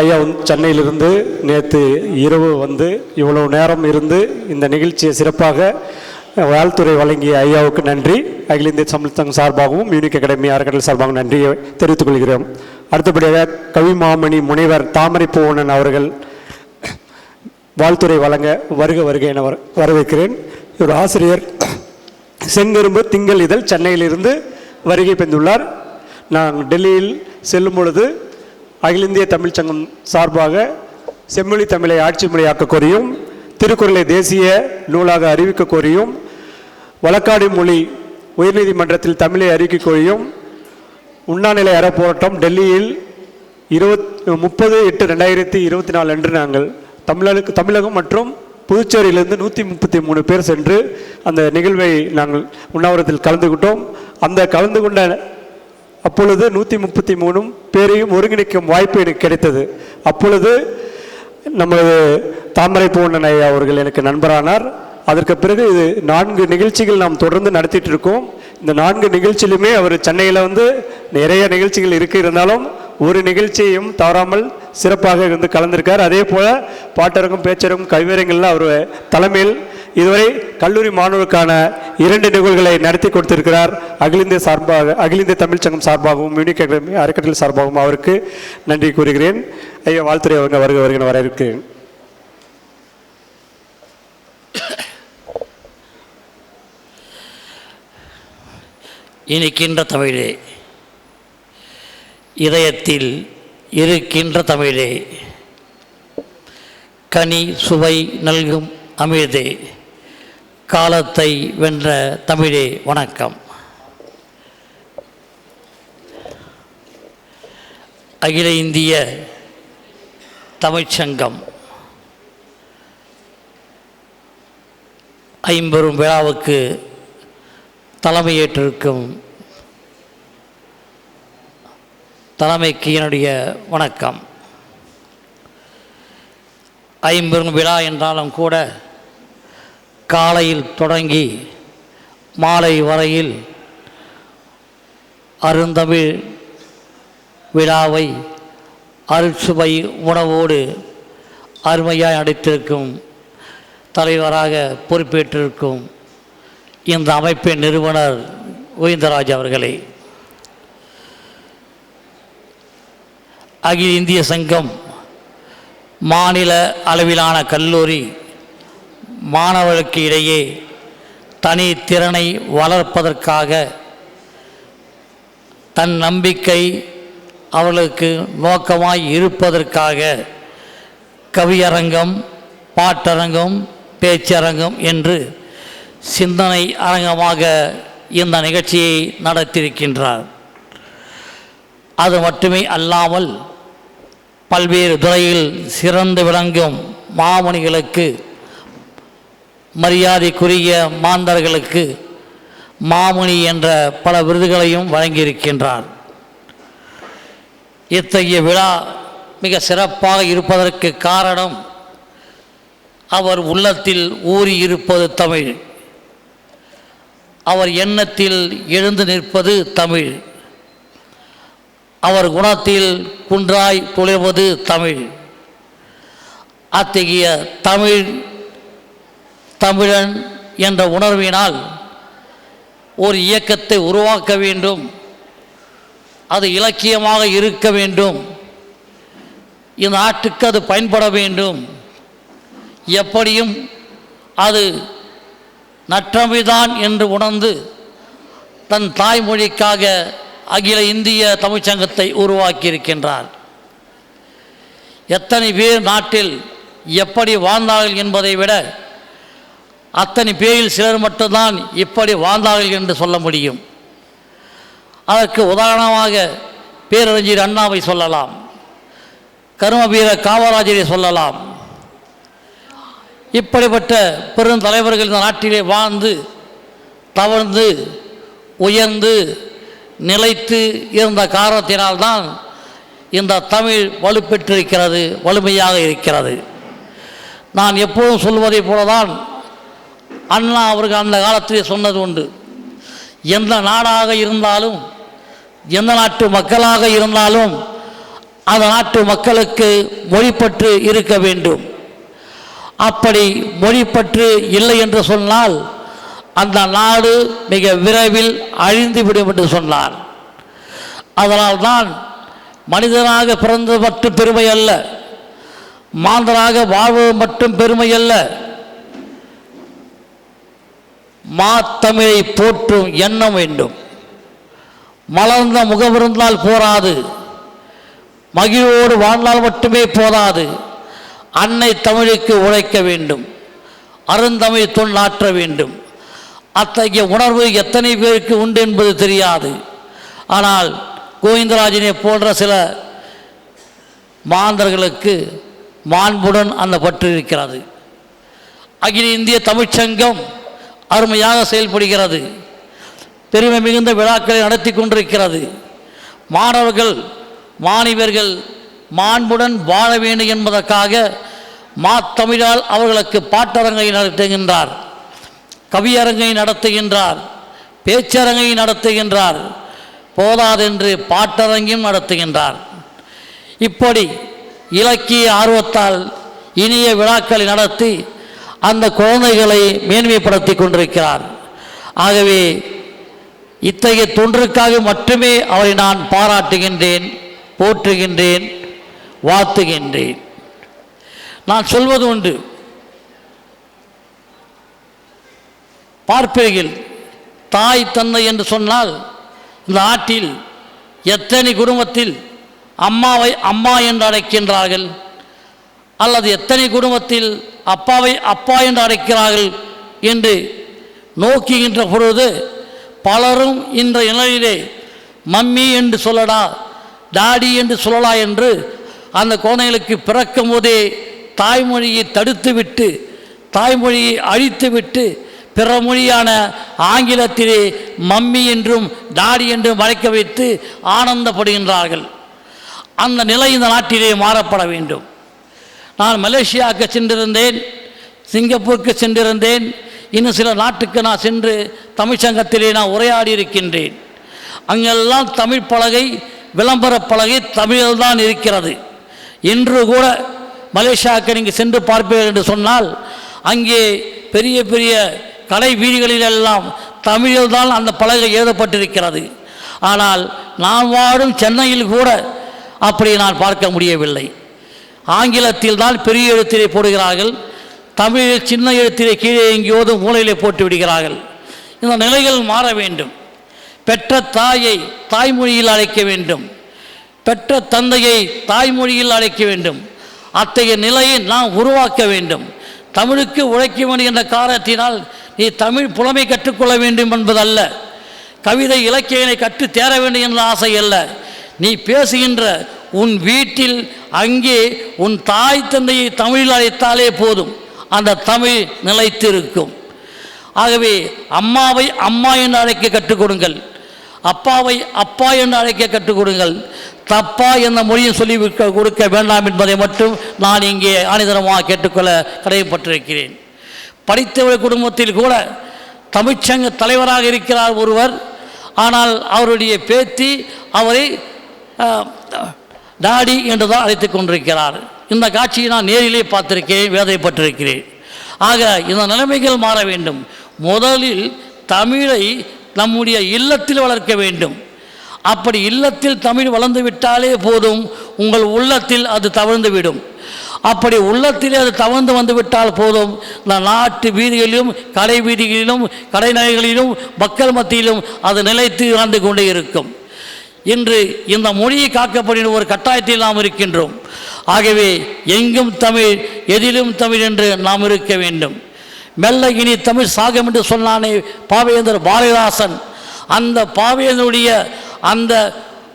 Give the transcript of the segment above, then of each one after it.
ஐயா சென்னையிலிருந்து நேற்று இரவு வந்து இவ்வளவு நேரம் இருந்து இந்த நிகழ்ச்சியை சிறப்பாக வாழ்த்துறை வழங்கிய ஐயாவுக்கு நன்றி. அகில இந்திய தமிழ் சங்கம் சார்பாகவும் யூனிக் அகாடமி அறக்கட்டளை சார்பாகவும் நன்றியை தெரிவித்துக் கொள்கிறோம். அடுத்தபடியாக கவி மாமணி முனைவர் தாமரை பூவனன் அவர்கள் வாழ்த்துறை வழங்க வருக வருக என வர- வரவேற்கிறேன். இவர் ஆசிரியர் செங்கரும்பு திங்கள் இதழ் சென்னையிலிருந்து வருகை பெந்துள்ளார் நான் டெல்லியில் செல்லும் பொழுது அகில இந்திய தமிழ்ச் சங்கம் சார்பாக செம்மொழி தமிழை ஆட்சி மொழியாக்க கோரியும் திருக்குறளை தேசிய நூலாக அறிவிக்க கோரியும் வழக்காடு மொழி உயர்நீதிமன்றத்தில் தமிழை அறிவிக்க கோரியும் உண்ணாநிலை அறப்போராட்டம் டெல்லியில் இருபத் முப்பது எட்டு ரெண்டாயிரத்தி இருபத்தி நாலு அன்று நாங்கள் தமிழக தமிழகம் மற்றும் புதுச்சேரியிலிருந்து நூற்றி முப்பத்தி மூணு பேர் சென்று அந்த நிகழ்வை நாங்கள் உண்ணாவிரத்தில் கலந்துக்கிட்டோம் அந்த கலந்து கொண்ட அப்பொழுது நூற்றி முப்பத்தி மூணும் பேரையும் ஒருங்கிணைக்கும் வாய்ப்பு எனக்கு கிடைத்தது. அப்பொழுது நமது தாமரை பூவண்ணன் ஐயா அவர்கள் எனக்கு நண்பரானார். அதற்கு பிறகு இது நான்கு நிகழ்ச்சிகள் நாம் தொடர்ந்து நடத்திட்டு இருக்கோம். இந்த நான்கு நிகழ்ச்சியிலுமே அவர் சென்னையில் வந்து நிறைய நிகழ்ச்சிகள் இருக்கு. இருந்தாலும் ஒரு நிகழ்ச்சியையும் தவறாமல் சிறப்பாக இருந்து கலந்திருக்கார். அதே போல் பாட்டரங்கம் பேச்சரங்கம் கவிவரங்களில் அவர் தலைமையில் இதுவரை கல்லூரி மாணவருக்கான இரண்டு நிகழ்வுகளை நடத்தி கொடுத்திருக்கிறார். அகில இந்திய சார்பாக அகில இந்திய தமிழ்ச் சங்கம் சார்பாகவும் யூனிக் அகாடமி அறக்கட்டளை சார்பாகவும் அவருக்கு நன்றி கூறுகிறேன். ஐயா வாழ்த்துறை அவங்க வருக வருகிற வர இருக்கிறேன் இனிக்கின்ற தமிழே இதயத்தில் இருக்கின்ற தமிழே கனி சுவை நல்கும் அமிர்தே காலத்தை வென்ற தமிழே வணக்கம். அகில இந்திய தமிழ்ச்சங்கம் ஐம்பெரும் விழாவுக்கு தலைமையேற்றிருக்கும் தலைமைக்கு என்னுடைய வணக்கம். ஐம்பெரும் விழா என்றாலும் கூட காலையில் தொடங்கி மாலை வரையில் அருந்தமிழ் விழாவை அருட்சுவை உணவோடு அருமையாய் நடித்திருக்கும் தலைவராக பொறுப்பேற்றிருக்கும் இந்த அமைப்பின் நிறுவனர் கோவிந்தராஜ் அவர்களே. அகில இந்திய சங்கம் மாநில அளவிலான கல்லூரி மாணவர்களுக்கு இடையே தனி திறனை வளர்ப்பதற்காக தன் நம்பிக்கை அவர்களுக்கு நோக்கமாய் இருப்பதற்காக கவியரங்கம் பாட்டரங்கம் பேச்சரங்கம் என்று சிந்தனை அரங்கமாக இந்த நிகழ்ச்சியை நடத்தியிருக்கின்றார். அது மட்டுமே அல்லாமல் பல்வேறு துறையில் சிறந்து விளங்கும் மாமணிகளுக்கு மரியாதைக்குரிய மாந்தர்களுக்கு மாமுனி என்ற பல விருதுகளையும் வழங்கியிருக்கின்றார். இத்தகைய விழா மிக சிறப்பாக இருப்பதற்கு காரணம் அவர் உள்ளத்தில் ஊறி இருப்பது தமிழ். அவர் எண்ணத்தில் எழுந்து நிற்பது தமிழ். அவர் குணத்தில் குன்றாய் துளிர்வது தமிழ். அத்தகைய தமிழ் தமிழன் என்ற உணர்வினால் ஒரு இயக்கத்தை உருவாக்க வேண்டும். அது இலக்கியமாக இருக்க வேண்டும். இந்த நாட்டுக்கு அது பயன்பட வேண்டும். எப்படியும் அது நற்றமைதான் என்று உணர்ந்து தன் தாய்மொழிக்காக அகில இந்திய தமிழ்ச்சங்கத்தை உருவாக்கியிருக்கின்றார். எத்தனை பேர் நாட்டில் எப்படி வாழ்ந்தார்கள் என்பதை விட அத்தனை பேரில் சிலர் மட்டும்தான் இப்படி வாழ்ந்தார்கள் என்று சொல்ல முடியும். அதற்கு உதாரணமாக பேரறிஞர் அண்ணாவை சொல்லலாம். கரும காமராஜரை சொல்லலாம். இப்படிப்பட்ட பெருந்தலைவர்கள் இந்த நாட்டிலே வாழ்ந்து தவழ்ந்து உயர்ந்து நிலைத்து இருந்த காரணத்தினால்தான் இந்த தமிழ் வலுப்பெற்றிருக்கிறது வலிமையாக இருக்கிறது. நான் எப்போதும் சொல்வதைப் போலதான் அண்ணா அவர்கள் அந்த காலத்திலே சொன்னது உண்டு. எந்த நாடாக இருந்தாலும் எந்த நாட்டு மக்களாக இருந்தாலும் அந்த நாட்டு மக்களுக்கு மொழிப்பற்று இருக்க வேண்டும். அப்படி மொழிப்பற்று இல்லை என்று சொன்னால் அந்த நாடு மிக விரைவில் அழிந்துவிடும் என்று சொன்னார். அதனால்தான் மனிதனாக பிறந்தது மட்டும் பெருமை அல்ல மாந்தராக வாழ்வது மட்டும் பெருமை அல்ல மாத்தமிழை போற்றும் எண்ணம் வேண்டும். மலர்ந்த முகமிருந்தால் போராது. மகிழ்வோடு வாழ்ந்தால் மட்டுமே போதாது. அன்னை தமிழுக்கு உழைக்க வேண்டும். அருந்தமிழ் தொண்டாற்ற வேண்டும். அத்தகைய உணர்வு எத்தனை பேருக்கு உண்டு என்பது தெரியாது. ஆனால் கோவிந்தராஜனை போன்ற சில மாந்தர்களுக்கு மாண்புடன் அந்த பற்று இருக்கிறது. அகில இந்திய தமிழ்ச்சங்கம் அருமையாக செயல்படுகிறது. பெருமை மிகுந்த விழாக்களை நடத்தி கொண்டிருக்கிறது. மாணவர்கள் மாணவர்கள் மாண்புடன் வாழ வேண்டும் என்பதற்காக மாத்தமிழால் அவர்களுக்கு பாட்டரங்கை நடத்துகின்றார் கவியரங்கை நடத்துகின்றார் பேச்சரங்கை நடத்துகின்றார் போதாதென்று பாட்டரங்கையும் நடத்துகின்றார். இப்படி இலக்கிய ஆர்வத்தால் இனிய விழாக்களை நடத்தி அந்த குழந்தைகளை மேன்மைப்படுத்தி கொண்டிருக்கிறார். ஆகவே இத்தகைய தொன்றுக்காக மட்டுமே அவரை நான் பாராட்டுகின்றேன் போற்றுகின்றேன் வாழ்த்துகின்றேன். நான் சொல்வது உண்டு. பார்ப்பீர்கள் தாய் தந்தை என்று சொன்னால் இந்த ஆட்டில் எத்தனை குடும்பத்தில் அம்மாவை அம்மா என்று அழைக்கின்றார்கள்? அல்லது எத்தனை குடும்பத்தில் அப்பாவை அப்பா என்று அழைக்கிறார்கள் என்று நோக்குகின்ற பொழுது பலரும் இந்த நிலையிலே மம்மி என்று சொல்லடா டாடி என்று சொல்லலா என்று அந்த குழந்தைகளுக்கு பிறக்கும் போதே தாய்மொழியை தடுத்துவிட்டு தாய்மொழியை அழித்துவிட்டு பிற மொழியான ஆங்கிலத்திலே மம்மி என்றும் டாடி என்றும் அழைக்க வைத்து ஆனந்தப்படுகின்றார்கள். அந்த நிலை இந்த நாட்டிலே மாறப்பட வேண்டும். நான் மலேசியாவுக்கு சென்றிருந்தேன் சிங்கப்பூருக்கு சென்றிருந்தேன் இன்னும் சில நாட்டுக்கு நான் சென்று தமிழ்ச்சங்கத்திலே நான் உரையாடி இருக்கின்றேன். அங்கெல்லாம் தமிழ் பலகை விளம்பர பலகை தமிழில் தான் இருக்கிறது. இன்று கூட மலேசியாவுக்கு நீங்கள் சென்று பார்ப்பீர்கள் என்று சொன்னால் அங்கே பெரிய பெரிய கடை வீதிகளிலெல்லாம் தமிழில் தான் அந்த பலகை எழுதப்பட்டிருக்கிறது. ஆனால் நான் வாழும் சென்னையில் கூட அப்படி நான் பார்க்க முடியவில்லை. ஆங்கிலத்தில் தான் பெரிய எழுத்திலே போடுகிறார்கள். தமிழில் சின்ன எழுத்திலே கீழே எங்கேயோது மூலையிலே போட்டு விடுகிறார்கள். இந்த நிலைகள் மாற வேண்டும். பெற்ற தாயை தாய்மொழியில் அழைக்க வேண்டும். பெற்ற தந்தையை தாய்மொழியில் அழைக்க வேண்டும். அத்தகைய நிலையை நாம் உருவாக்க வேண்டும். தமிழுக்கு உழைக்க வேண்டும் என்ற காரணத்தினால் நீ தமிழ் புலமை கற்றுக்கொள்ள வேண்டும் என்பதல்ல. கவிதை இலக்கியனை கற்று தேர வேண்டும் என்ற ஆசை அல்ல. நீ பேசுகின்ற உன் வீட்டில் அங்கே உன் தாய் தந்தையை தமிழில் அழைத்தாலே போதும். அந்த தமிழ் நிலைத்திருக்கும். ஆகவே அம்மாவை அம்மா என்று அழைக்க கற்றுக் கொடுங்கள் அப்பாவை அப்பா என்று அழைக்க கற்றுக் கொடுங்கள் தப்பா என்ற மொழியை சொல்லி கொடுக்க வேண்டாம் என்பதை மட்டும் நான் இங்கே ஆணிதரமாக கேட்டுக்கொள்ள கடமைப்பட்டிருக்கிறேன். படித்தவர் குடும்பத்தில் கூட தமிழ்ச்சங்க தலைவராக இருக்கிறார் ஒருவர். ஆனால் அவருடைய பேத்தி அவரை டாடி என்று தான் அழைத்து கொண்டிருக்கிறார். இந்த காட்சியை நான் நேரிலே பார்த்திருக்கிறேன் வேதைப்பட்டிருக்கிறேன் ஆக இந்த நிலைமைகள் மாற வேண்டும். முதலில் தமிழை நம்முடைய இல்லத்தில் வளர்க்க வேண்டும். அப்படி இல்லத்தில் தமிழ் வளர்ந்து விட்டாலே போதும் உங்கள் உள்ளத்தில் அது தவழ்ந்து அப்படி உள்ளத்திலே அது தவழ்ந்து வந்து விட்டால் போதும் இந்த நாட்டு வீதிகளிலும் கடை வீதிகளிலும் கடைநகைகளிலும் மக்கள் மத்தியிலும் அது நிலைத்து ஆண்டு கொண்டே இருக்கும். இன்று இந்த மொழியை காக்கப்படுகிற ஒரு கட்டாயத்தில் நாம் இருக்கின்றோம். ஆகவே எங்கும் தமிழ் எதிலும் தமிழ் என்று நாம் இருக்க வேண்டும். மெல்ல இனி தமிழ் சாகம் என்று சொன்னானே பாவேந்தர் பாரதிதாசன். அந்த பாவேந்தருடைய அந்த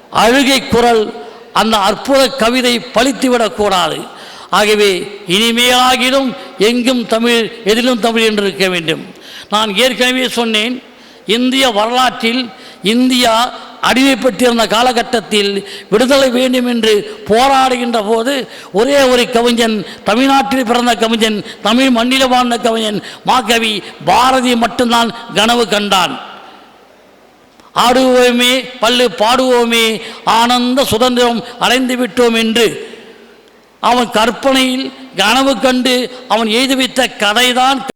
அழுகை குரல் அந்த அற்புத கவிதை பழித்துவிடக்கூடாது ஆகவே இனிமேலாகிலும் எங்கும் தமிழ் எதிலும் தமிழ் என்று இருக்க வேண்டும். நான் ஏற்கனவே சொன்னேன் இந்திய வரலாற்றில் இந்தியா அடிமைப்பட்டிருந்த காலகட்டத்தில் விடுதலை வேண்டும் என்று போராடுகின்ற போது ஒரே ஒரு கவிஞன் தமிழ்நாட்டில் பிறந்த கவிஞன் தமிழ் மண்ணில் வாழ்ந்த கவிஞன் மாகவி பாரதி மட்டும்தான் கனவு கண்டான். ஆடுவோமே பல்லு பாடுவோமே ஆனந்த சுதந்திரம் அடைந்து விட்டோம் என்று அவன் கற்பனையில் கனவு கண்டு அவன் எழுதி வைத்த கதைதான்